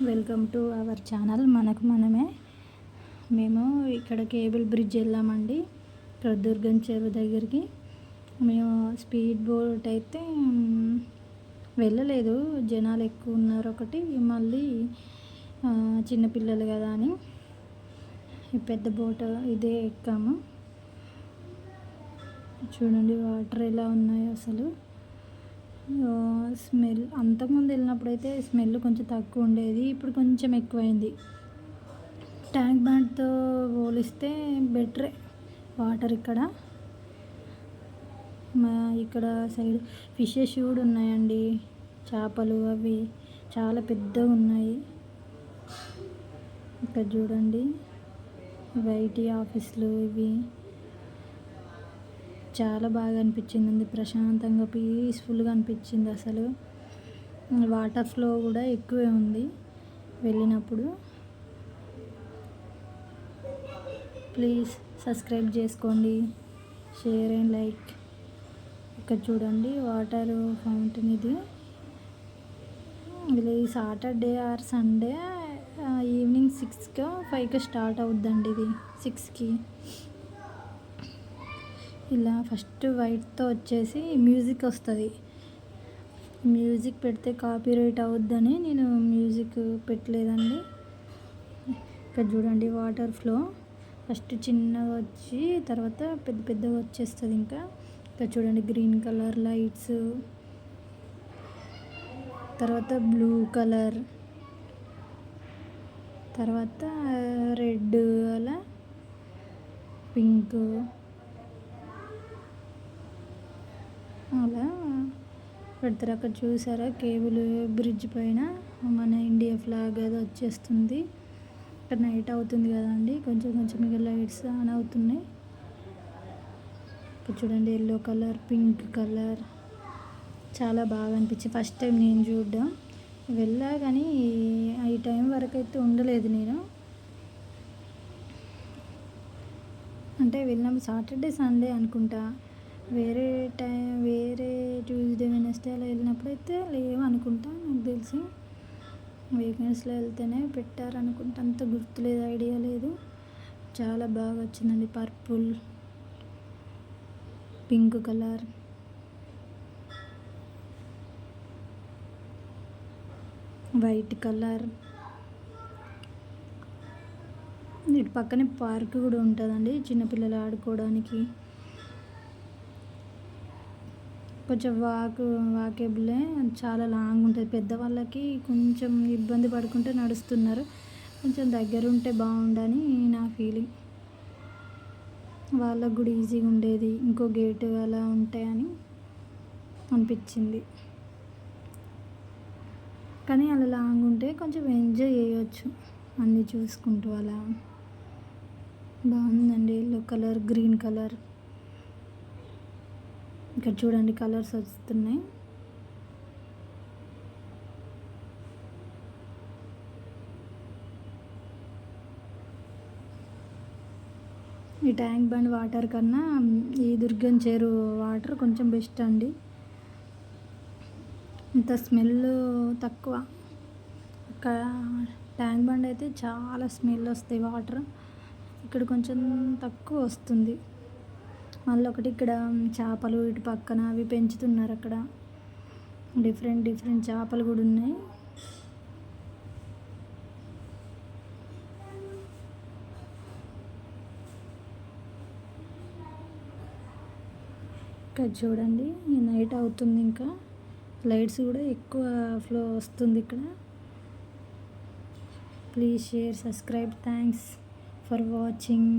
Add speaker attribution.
Speaker 1: Welcome to our channel. మనకు మనమే. మేము ఇక్కడ కేబుల్ బ్రిడ్జ్ వెళ్ళామండి. ఇక్కడ దుర్గం చెరువు దగ్గరికి. మేము స్పీడ్ బోట్ అయితే వెళ్ళలేదు. జనాలు ఎక్కువ ఉన్నారు ఒకటి. మళ్ళీ చిన్నపిల్లలు కదా అని పెద్ద బోట్ ఇదే ఎక్కాము. చూడండి వాటర్ ఎలా ఉన్నాయో అసలు. స్మెల్ అంతకుముందు వెళ్ళినప్పుడు అయితే స్మెల్ కొంచెం తక్కువ ఉండేది ఇప్పుడు కొంచెం ఎక్కువైంది. ట్యాంక్ బ్యాండ్తో పోలిస్తే బెటరే వాటర్ ఇక్కడ. మా ఇక్కడ సైడ్ ఫిషెస్ కూడా ఉన్నాయండి చేపలు అవి చాలా పెద్దగా ఉన్నాయి. ఇక్కడ చూడండి వైటీ ఆఫీసులు ఇవి. చాలా బాగా అనిపించింది ప్రశాంతంగా పీస్ఫుల్గా అనిపించింది అసలు. వాటర్ ఫ్లో కూడా ఎక్కువే ఉంది వెళ్ళినప్పుడు. ప్లీజ్ సబ్స్క్రైబ్ చేసుకోండి. షేర్ అండ్ లైక్ ఇక్కడ చూడండి వాటర్ ఫౌంటైన్ ఇది. ఇది సాటర్డే ఆర్ సండే ఈవినింగ్ సిక్స్కి ఫైవ్కి స్టార్ట్ అవుద్దండి ఇది సిక్స్కి ఇలా ఫస్ట్ వైట్తో వచ్చేసి మ్యూజిక్ వస్తుంది. మ్యూజిక్ పెడితే కాపీ రైట్ అవుద్దని నేను మ్యూజిక్ పెట్టలేదండి. ఇక్కడ చూడండి వాటర్ ఫ్లో. ఫస్ట్ చిన్నగా వచ్చి తర్వాత పెద్ద పెద్దగా వచ్చేస్తుంది ఇంకా. ఇక్కడ చూడండి గ్రీన్ కలర్ లైట్స్. తర్వాత బ్లూ కలర్. తర్వాత రెడ్ అలా పింక్. అలా పెడతారు. అక్కడ చూసారా? కేబుల్ బ్రిడ్జ్ పైన మన ఇండియా ఫ్లాగ్ అది వచ్చేస్తుంది. అక్కడ నైట్ అవుతుంది కదండి కొంచెం కొంచెం ఇక లైట్స్ ఆన్ అవుతున్నాయి. ఇక్కడ చూడండి ఎల్లో కలర్ పింక్ కలర్. చాలా బాగా అనిపించింది. ఫస్ట్ టైం నేను చూడడం. వెళ్ళా కానీ ఈ టైం వరకు అయితే ఉండలేదు నేను. అంటే వెళ్ళినప్పుడు సాటర్డే సండే అనుకుంటా. వేరే టైం వేరే ట్యూస్డే వెనస్డే అలా వెళ్ళినప్పుడు అయితే లేవు అనుకుంటా నాకు తెలిసి. వీకెండ్స్లో వెళ్తేనే పెట్టారు అనుకుంటా అంత గుర్తులేదు ఐడియా లేదు. చాలా బాగా వచ్చిందండి. Purple pink colour. White colour. ఇటు పక్కనే పార్క్ కూడా ఉంటుందండి చిన్నపిల్లలు ఆడుకోవడానికి. కొంచెం వాక్ వాకేబులే చాలా లాంగ్ ఉంటుంది. పెద్దవాళ్ళకి కొంచెం ఇబ్బంది పడుకుంటే నడుస్తున్నారు. కొంచెం దగ్గర ఉంటే బాగుండని నా ఫీలింగ్. వాళ్ళకు కూడా ఈజీగా ఉండేది. ఇంకో గేటు అలా ఉంటాయని అనిపించింది. కానీ అలా లాంగ్ ఉంటే కొంచెం ఎంజాయ్ చేయొచ్చు. అన్నీ చూసుకుంటూ అలా. బాగుందండి. ఎల్లో కలర్ గ్రీన్ కలర్ ఇక్కడ చూడండి కలర్స్ వస్తున్నాయి. ఈ ట్యాంక్ బండ్ వాటర్ కన్నా ఈ దుర్గం చేరు వాటర్ కొంచెం బెస్ట్ అండి. ఇంత స్మెల్ తక్కువ. ఇక్కడ ట్యాంక్ బండ్ అయితే చాలా స్మెల్ వస్తాయి వాటర్. ఇక్కడ కొంచెం తక్కువ వస్తుంది. మళ్ళీ ఒకటి ఇక్కడ చేపలు ఇటు పక్కన అవి పెంచుతున్నారు అక్కడ. డిఫరెంట్ డిఫరెంట్ చేపలు కూడా ఉన్నాయి. ఇక్కడ చూడండి నైట్ అవుతుంది ఇంకా. లైట్స్ కూడా ఎక్కువ ఫ్లో వస్తుంది ఇక్కడ. Please share subscribe. Thanks for watching.